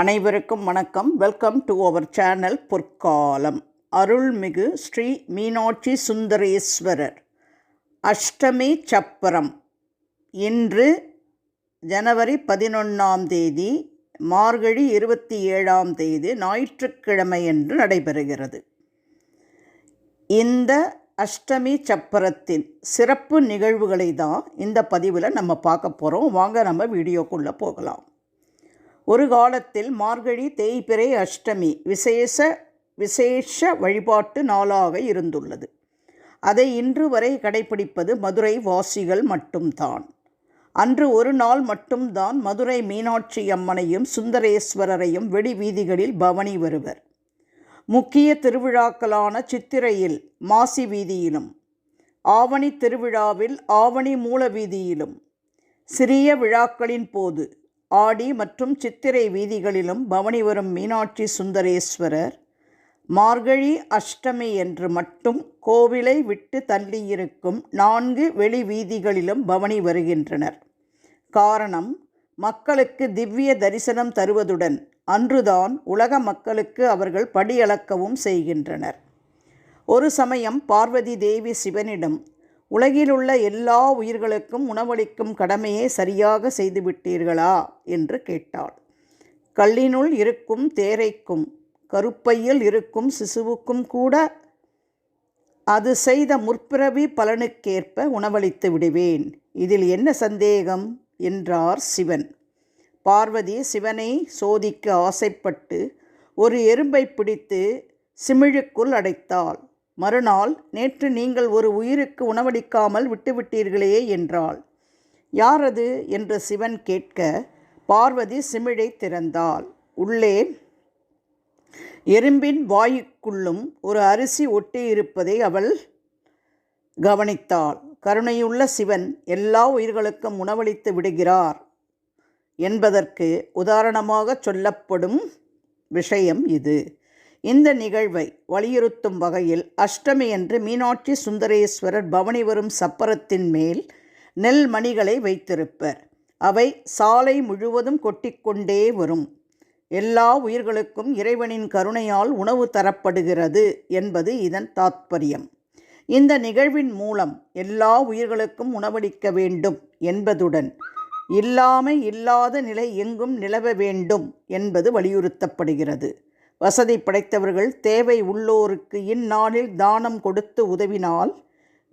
அனைவருக்கும் வணக்கம். Welcome to our channel பொற்காலம். அருள்மிகு ஸ்ரீ மீனாட்சி சுந்தரேஸ்வரர். அஷ்டமி சப்பரம். இன்று ஜனவரி பதினொன்றாம் தேதி மார்கழி இருபத்தி ஏழாம் தேதி ஞாயிற்றுக்கிழமை என்று நடைபெறுகிறது. இந்த அஷ்டமி சப்பரத்தின் சிறப்பு நிகழ்வுகளை தான் இந்த பதிவில் நம்ம பார்க்க போகிறோம் வாங்க நம்ம வீடியோக்குள்ளே போகலாம். ஒரு காலத்தில் மார்கழி தேய்பிறை அஷ்டமி விசேஷ விசேஷ வழிபாட்டு நாளாக இருந்துள்ளது. அதை இன்று வரை கடைபிடிப்பது மதுரை வாசிகள் மட்டும்தான். அன்று ஒரு நாள் மட்டும்தான் மதுரை மீனாட்சி அம்மனையும் சுந்தரேஸ்வரரையும் வெடி வீதிகளில் பவனி வருவர். முக்கிய திருவிழாக்களான சித்திரையில் மாசி வீதியிலும் ஆவணி திருவிழாவில் ஆவணி மூல வீதியிலும் சிறிய விழாக்களின் போது ஆடி மற்றும் சித்திரை வீதிகளிலும் பவனி வரும் மீனாட்சி சுந்தரேஸ்வரர் மார்கழி அஷ்டமி என்று மட்டும் கோவிலை விட்டு தள்ளியிருக்கும் நான்கு வெளி வீதிகளிலும் பவனி வருகின்றனர். காரணம் மக்களுக்கு திவ்ய தரிசனம் தருவதுடன் அன்றுதான் உலக மக்களுக்கு அவர்கள் படியளக்கவும் செய்கின்றனர். ஒரு சமயம் பார்வதி தேவி சிவனிடம் உலகிலுள்ள எல்லா உயிர்களுக்கும் உணவளிக்கும் கடமையை சரியாக செய்துவிட்டீர்களா? என்று கேட்டாள். கல்லினுள் இருக்கும் தேரைக்கும் கருப்பையில் இருக்கும் சிசுவுக்கும் கூட அது செய்த முற்பிறவி பலனுக்கேற்ப உணவளித்து விடுவேன். இதில் என்ன சந்தேகம்? என்றார் சிவன். பார்வதி சிவனை சோதிக்க ஆசைப்பட்டு ஒரு எறும்பை பிடித்து சிமிழுக்குள் அடைத்தாள். மறுநாள் நேற்று நீங்கள் ஒரு உயிருக்கு உணவளிக்காமல் விட்டுவிட்டீர்களே என்றாள். யார் அது என்று சிவன் கேட்க பார்வதி சிமிழை திறந்தாள். உள்ளே எறும்பின் வாயுக்குள்ளும் ஒரு அரிசி ஒட்டியிருப்பதை அவள் கவனித்தாள். கருணையுள்ள சிவன் எல்லா உயிர்களுக்கும் உணவளித்து விடுகிறார் என்பதற்கு உதாரணமாக சொல்லப்படும் விஷயம் இது. இந்த நிகழ்வை வலியுறுத்தும் வகையில் அஷ்டமியன்று மீனாட்சி சுந்தரேஸ்வரர் பவனி வரும் சப்பரத்தின் மேல் நெல் மணிகளை வைத்திருப்பர். அவை சாலை முழுவதும் கொட்டிக்கொண்டே வரும். எல்லா உயிர்களுக்கும் இறைவனின் கருணையால் உணவு தரப்படுகிறது என்பது இதன் தாத்பரியம். இந்த நிகழ்வின் மூலம் எல்லா உயிர்களுக்கும் உணவளிக்க வேண்டும் என்பதுடன் இல்லாமை இல்லாத நிலை எங்கும் நிலவ வேண்டும் என்பது வலியுறுத்தப்படுகிறது. வசதி படைத்தவர்கள் தேவை உள்ளோருக்கு இந்நாளில் தானம் கொடுத்து உதவினால்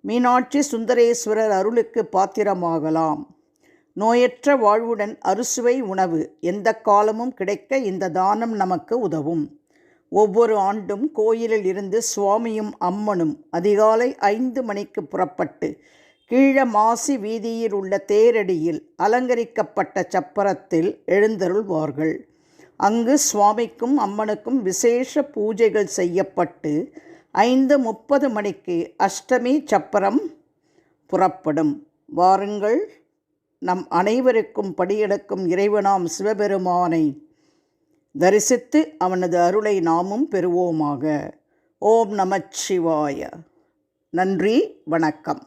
மீனாட்சி சுந்தரேஸ்வரர் அருளுக்கு பாத்திரமாகலாம். நோயற்ற வாழ்வுடன் அறுசுவை உணவு எந்த காலமும் கிடைக்க இந்த தானம் நமக்கு உதவும். ஒவ்வொரு ஆண்டும் கோயிலில் இருந்து சுவாமியும் அம்மனும் அதிகாலை ஐந்து மணிக்கு புறப்பட்டு கீழ மாசி வீதியில் உள்ள தேரடியில் அலங்கரிக்கப்பட்ட சப்பரத்தில் எழுந்தருள்வார்கள். அங்கு சுவாமிக்கும் அம்மனுக்கும் விசேஷ பூஜைகள் செய்யப்பட்டு ஐந்து முப்பது மணிக்கு அஷ்டமி சப்பரம் புறப்படும். வாருங்கள் நம் அனைவருக்கும் படியெடுக்கும் இறைவனாம் சிவபெருமானை தரிசித்து அவனது அருளை நாமும் பெறுவோமாக. ஓம் நமச்சிவாய. நன்றி வணக்கம்.